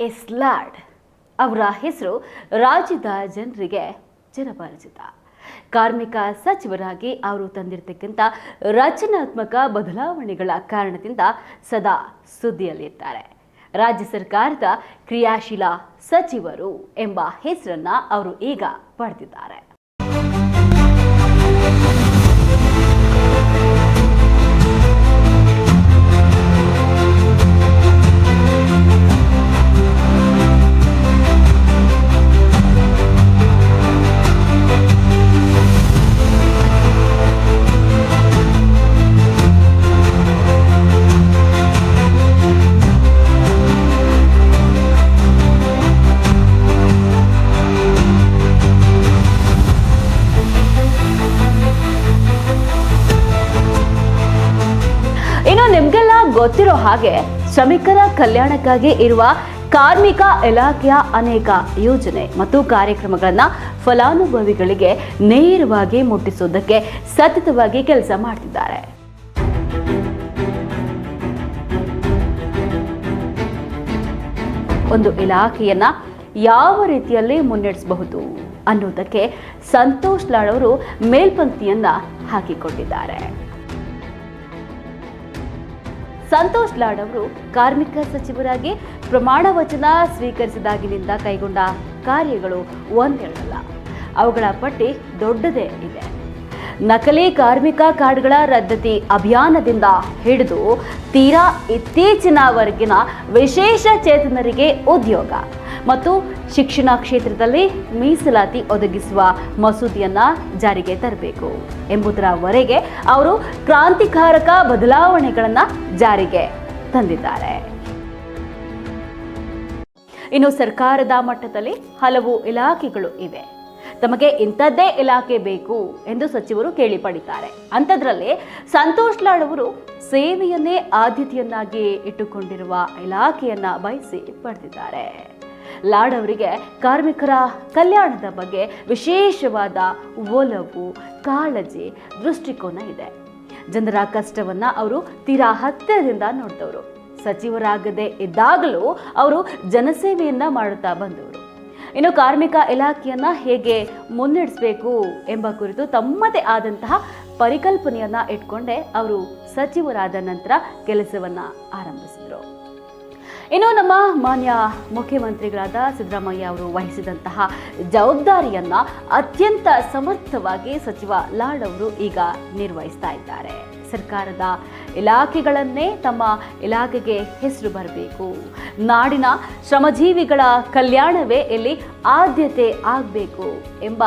ಎಸ್ಲಾಡ್ ಅವರ ಹೆಸರು ರಾಜ್ಯದ ಜನರಿಗೆ ಚಿರಪರಿಚಿತ ಕಾರ್ಮಿಕ ಸಚಿವರಾಗಿ ಅವರು ತಂದಿರತಕ್ಕಂಥ ರಚನಾತ್ಮಕ ಬದಲಾವಣೆಗಳ ಕಾರಣದಿಂದ ಸದಾ ಸುದ್ದಿಯಲ್ಲಿರ್ತಾರೆ. ರಾಜ್ಯ ಸರ್ಕಾರದ ಕ್ರಿಯಾಶೀಲ ಸಚಿವರು ಎಂಬ ಹೆಸರನ್ನು ಅವರು ಈಗ ಪಡೆದಿದ್ದಾರೆ. ಗೊತ್ತಿರೋ ಹಾಗೆ ಶ್ರಮಿಕರ ಕಲ್ಯಾಣಕ್ಕಾಗಿ ಇರುವ ಕಾರ್ಮಿಕ ಇಲಾಖೆಯ ಅನೇಕ ಯೋಜನೆ ಮತ್ತು ಕಾರ್ಯಕ್ರಮಗಳನ್ನು ಫಲಾನುಭವಿಗಳಿಗೆ ನೇರವಾಗಿ ಮುಟ್ಟಿಸುವುದಕ್ಕೆ ಸತತವಾಗಿ ಕೆಲಸ ಮಾಡ್ತಿದ್ದಾರೆ. ಒಂದು ಇಲಾಖೆಯನ್ನ ಯಾವ ರೀತಿಯಲ್ಲಿ ಮುನ್ನಡೆಸಬಹುದು ಅನ್ನೋದಕ್ಕೆ ಸಂತೋಷ್ ಲಾಡ್ ಅವರು ಮೇಲ್ಪಂಕ್ತಿಯನ್ನ ಹಾಕಿಕೊಂಡಿದ್ದಾರೆ ಸಂತೋಷ್ ಲಾಡ್ ಅವರು ಕಾರ್ಮಿಕ ಸಚಿವರಾಗಿ ಪ್ರಮಾಣ ವಚನ ಸ್ವೀಕರಿಸಿದಾಗಿನಿಂದ ಕೈಗೊಂಡ ಕಾರ್ಯಗಳು ಒಂದೆರಡಲ್ಲ. ಅವುಗಳ ಪಟ್ಟಿ ದೊಡ್ಡದೇ ಇದೆ. ನಕಲಿ ಕಾರ್ಮಿಕ ಕಾರ್ಡ್ಗಳ ರದ್ದತಿ ಅಭಿಯಾನದಿಂದ ಹಿಡಿದು ತೀರಾ ಇತ್ತೀಚಿನವರೆಗಿನ ವಿಶೇಷ ಚೇತನರಿಗೆ ಉದ್ಯೋಗ. ಮತ್ತು ಶಿಕ್ಷಣ ಕ್ಷೇತ್ರದಲ್ಲಿ ಮೀಸಲಾತಿ ಒದಗಿಸುವ ಮಸೂದೆಯನ್ನ ಜಾರಿಗೆ ತರಬೇಕು ಎಂಬುದರವರೆಗೆ ಅವರು ಕ್ರಾಂತಿಕಾರಕ ಬದಲಾವಣೆಗಳನ್ನು ಜಾರಿಗೆ ತಂದಿದ್ದಾರೆ. ಇನ್ನು ಸರ್ಕಾರದ ಮಟ್ಟದಲ್ಲಿ ಹಲವು ಇಲಾಖೆಗಳು ಇವೆ. ತಮಗೆ ಇಂಥದ್ದೇ ಇಲಾಖೆ ಬೇಕು ಎಂದು ಸಚಿವರು ಕೇಳಿ ಪಡಿತಾರೆ ಅಂಥದ್ರಲ್ಲಿ ಸಂತೋಷ್ ಲಾಡ್ ಅವರು ಸೇವೆಯನ್ನೇ ಆದ್ಯತೆಯನ್ನಾಗಿ ಇಟ್ಟುಕೊಂಡಿರುವ ಇಲಾಖೆಯನ್ನ ಬಯಸಿ ಪಡೆದಿದ್ದಾರೆ. ಲಾಡ್ ಅವರಿಗೆ ಕಾರ್ಮಿಕರ ಕಲ್ಯಾಣದ ಬಗ್ಗೆ ವಿಶೇಷವಾದ ಒಲವು, ಕಾಳಜಿ, ದೃಷ್ಟಿಕೋನ ಇದೆ. ಜನರ ಕಷ್ಟವನ್ನ ಅವರು ತೀರಾ ಹತ್ತಿರದಿಂದ ನೋಡಿದವರು ಸಚಿವರಾಗದೆ ಇದ್ದಾಗಲೂ ಅವರು ಜನಸೇವೆಯನ್ನ ಮಾಡುತ್ತಾ ಬಂದವರು. ಇನ್ನು ಕಾರ್ಮಿಕ ಇಲಾಖೆಯನ್ನ ಹೇಗೆ ಮುನ್ನಡೆಸಬೇಕು ಎಂಬ ಕುರಿತು ತಮ್ಮದೇ ಆದಂತಹ ಪರಿಕಲ್ಪನೆಯನ್ನ ಇಟ್ಕೊಂಡೇ ಅವರು ಸಚಿವರಾದ ನಂತರ ಕೆಲಸವನ್ನ ಆರಂಭಿಸಿದರು. ಇನ್ನು ನಮ್ಮ ಮಾನ್ಯ ಮುಖ್ಯಮಂತ್ರಿಗಳಾದ ಸಿದ್ದರಾಮಯ್ಯ ಅವರು ವಹಿಸಿದಂತಹ ಜವಾಬ್ದಾರಿಯನ್ನ ಅತ್ಯಂತ ಸಮರ್ಥವಾಗಿ ಸಚಿವ ಲಾಡ್ ಅವರು ಈಗ ನಿರ್ವಹಿಸ್ತಾ ಇದ್ದಾರೆ. ಸರ್ಕಾರದ ಇಲಾಖೆಗಳನ್ನೇ ತಮ್ಮ ಇಲಾಖೆಗೆ ಹೆಸರು ಬರಬೇಕು. ನಾಡಿನ ಶ್ರಮಜೀವಿಗಳ ಕಲ್ಯಾಣವೇ ಇಲ್ಲಿ ಆದ್ಯತೆ ಆಗಬೇಕು ಎಂಬ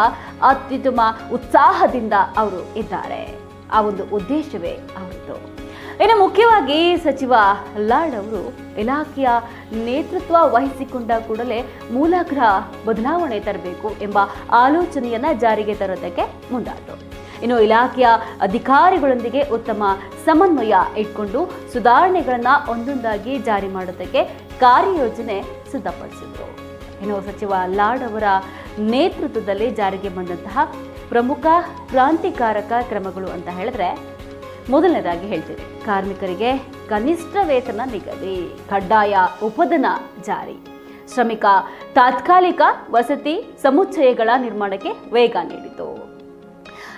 ಅತ್ಯುತ್ತಮ ಉತ್ಸಾಹದಿಂದ ಅವರು ಇದ್ದಾರೆ. ಆ ಒಂದು ಉದ್ದೇಶವೇ ಅವರದ್ದು ಇನ್ನು ಮುಖ್ಯವಾಗಿ ಸಚಿವ ಲಾಡ್ ಅವರು ಇಲಾಖೆಯ ನೇತೃತ್ವ ವಹಿಸಿಕೊಂಡ ಕೂಡಲೇ ಮೂಲಾಗ್ರ ಬದಲಾವಣೆ ತರಬೇಕು ಎಂಬ ಆಲೋಚನೆಯನ್ನ ಜಾರಿಗೆ ತರೋದಕ್ಕೆ ಮುಂದಾದರು ಇನ್ನು ಇಲಾಖೆಯ ಅಧಿಕಾರಿಗಳೊಂದಿಗೆ ಉತ್ತಮ ಸಮನ್ವಯ ಇಟ್ಕೊಂಡು ಸುಧಾರಣೆಗಳನ್ನ ಒಂದೊಂದಾಗಿ ಜಾರಿ ಮಾಡೋದಕ್ಕೆ ಕಾರ್ಯಯೋಜನೆ ಸಿದ್ಧಪಡಿಸಿದರು. ಇನ್ನು ಸಚಿವ ಲಾಡ್ ಅವರ ನೇತೃತ್ವದಲ್ಲಿ ಜಾರಿಗೆ ಬಂದಂತಹ ಪ್ರಮುಖ ಕ್ರಾಂತಿಕಾರಕ ಕ್ರಮಗಳು ಅಂತ ಹೇಳಿದ್ರೆ ಮೊದಲನೇದಾಗಿ ಹೇಳ್ತೀನಿ. ಕಾರ್ಮಿಕರಿಗೆ ಕನಿಷ್ಠ ವೇತನ ನಿಗದಿ. ಕಡ್ಡಾಯ ಉಪದನ ಜಾರಿ. ಶ್ರಮಿಕ ತಾತ್ಕಾಲಿಕ ವಸತಿ ಸಮುಚ್ಚಯಗಳ ನಿರ್ಮಾಣಕ್ಕೆ ವೇಗ ನೀಡಿತು.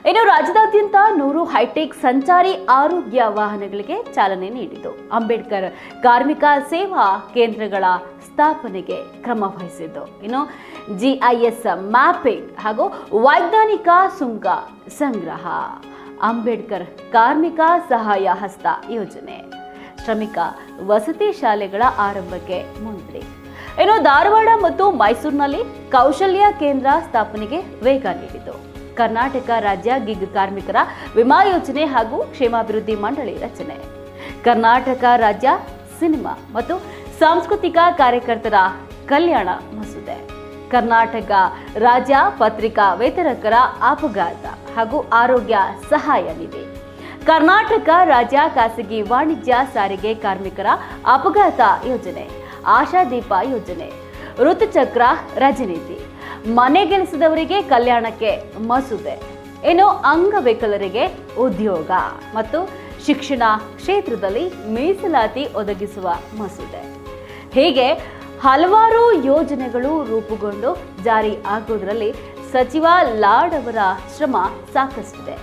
ಇನ್ನು ರಾಜ್ಯದಾದ್ಯಂತ ನೂರು ಹೈಟೆಕ್ ಸಂಚಾರಿ ಆರೋಗ್ಯ ವಾಹನಗಳಿಗೆ ಚಾಲನೆ ನೀಡಿತು. ಅಂಬೇಡ್ಕರ್ ಕಾರ್ಮಿಕ ಸೇವಾ ಕೇಂದ್ರಗಳ ಸ್ಥಾಪನೆಗೆ ಕ್ರಮ ವಹಿಸಿದ್ದು ಇನ್ನು ಜಿಐಎಸ್ ಮ್ಯಾಪಿಂಗ್ ಹಾಗೂ ವೈಜ್ಞಾನಿಕ ಸುಂಕ ಸಂಗ್ರಹ. ಅಂಬೇಡ್ಕರ್ ಕಾರ್ಮಿಕ ಸಹಾಯ ಹಸ್ತ ಯೋಜನೆ. ಶ್ರಮಿಕ ವಸತಿ ಶಾಲೆಗಳ ಆರಂಭಕ್ಕೆ ಮುಂದ್ರಿ ಇನ್ನು ಧಾರವಾಡ ಮತ್ತು ಮೈಸೂರಿನಲ್ಲಿ ಕೌಶಲ್ಯ ಕೇಂದ್ರ ಸ್ಥಾಪನೆಗೆ ವೇಗ ನೀಡಿತು. ಕರ್ನಾಟಕ ರಾಜ್ಯ ಗಿಗ್ ಕಾರ್ಮಿಕರ ವಿಮಾ ಯೋಜನೆ ಹಾಗೂ ಕ್ಷೇಮಾಭಿವೃದ್ಧಿ ಮಂಡಳಿ ರಚನೆ. ಕರ್ನಾಟಕ ರಾಜ್ಯ ಸಿನಿಮಾ ಮತ್ತು ಸಾಂಸ್ಕೃತಿಕ ಕಾರ್ಯಕರ್ತರ ಕಲ್ಯಾಣ ಕರ್ನಾಟಕ ರಾಜ್ಯ ಪತ್ರಿಕಾ ವೇತನಕರ ಅಪಘಾತ ಹಾಗೂ ಆರೋಗ್ಯ ಸಹಾಯ ಕರ್ನಾಟಕ ರಾಜ್ಯ ಖಾಸಗಿ ವಾಣಿಜ್ಯ ಸಾರಿಗೆ ಕಾರ್ಮಿಕರ ಅಪಘಾತ ಯೋಜನೆ ಆಶಾದೀಪ ಯೋಜನೆ, ಋತುಚಕ್ರ ರಜನೀತಿ ಮನೆಗೆಲಿಸಿದವರಿಗೆ ಕಲ್ಯಾಣಕ್ಕೆ ಮಸೂದೆ, ಇನ್ನು ಅಂಗವಿಕಲರಿಗೆ ಉದ್ಯೋಗ ಮತ್ತು ಶಿಕ್ಷಣ ಕ್ಷೇತ್ರದಲ್ಲಿ ಮೀಸಲಾತಿ ಒದಗಿಸುವ ಮಸೂದೆ. ಹೀಗೆ ಹಲವಾರು ಯೋಜನೆಗಳು ರೂಪುಗೊಂಡು ಜಾರಿ ಆಗೋದ್ರಲ್ಲಿ ಸಚಿವ ಲಾಡ್ ಅವರ ಶ್ರಮ ಸಾಕಷ್ಟಿದೆ.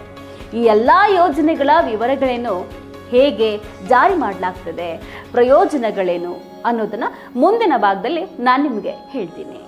ಈ ಎಲ್ಲ ಯೋಜನೆಗಳ ವಿವರಗಳೇನು, ಹೇಗೆ ಜಾರಿ ಮಾಡಲಾಗ್ತದೆ, ಪ್ರಯೋಜನಗಳೇನು ಅನ್ನೋದನ್ನು ಮುಂದಿನ ಭಾಗದಲ್ಲಿ ನಾನು ನಿಮಗೆ ಹೇಳ್ತೀನಿ.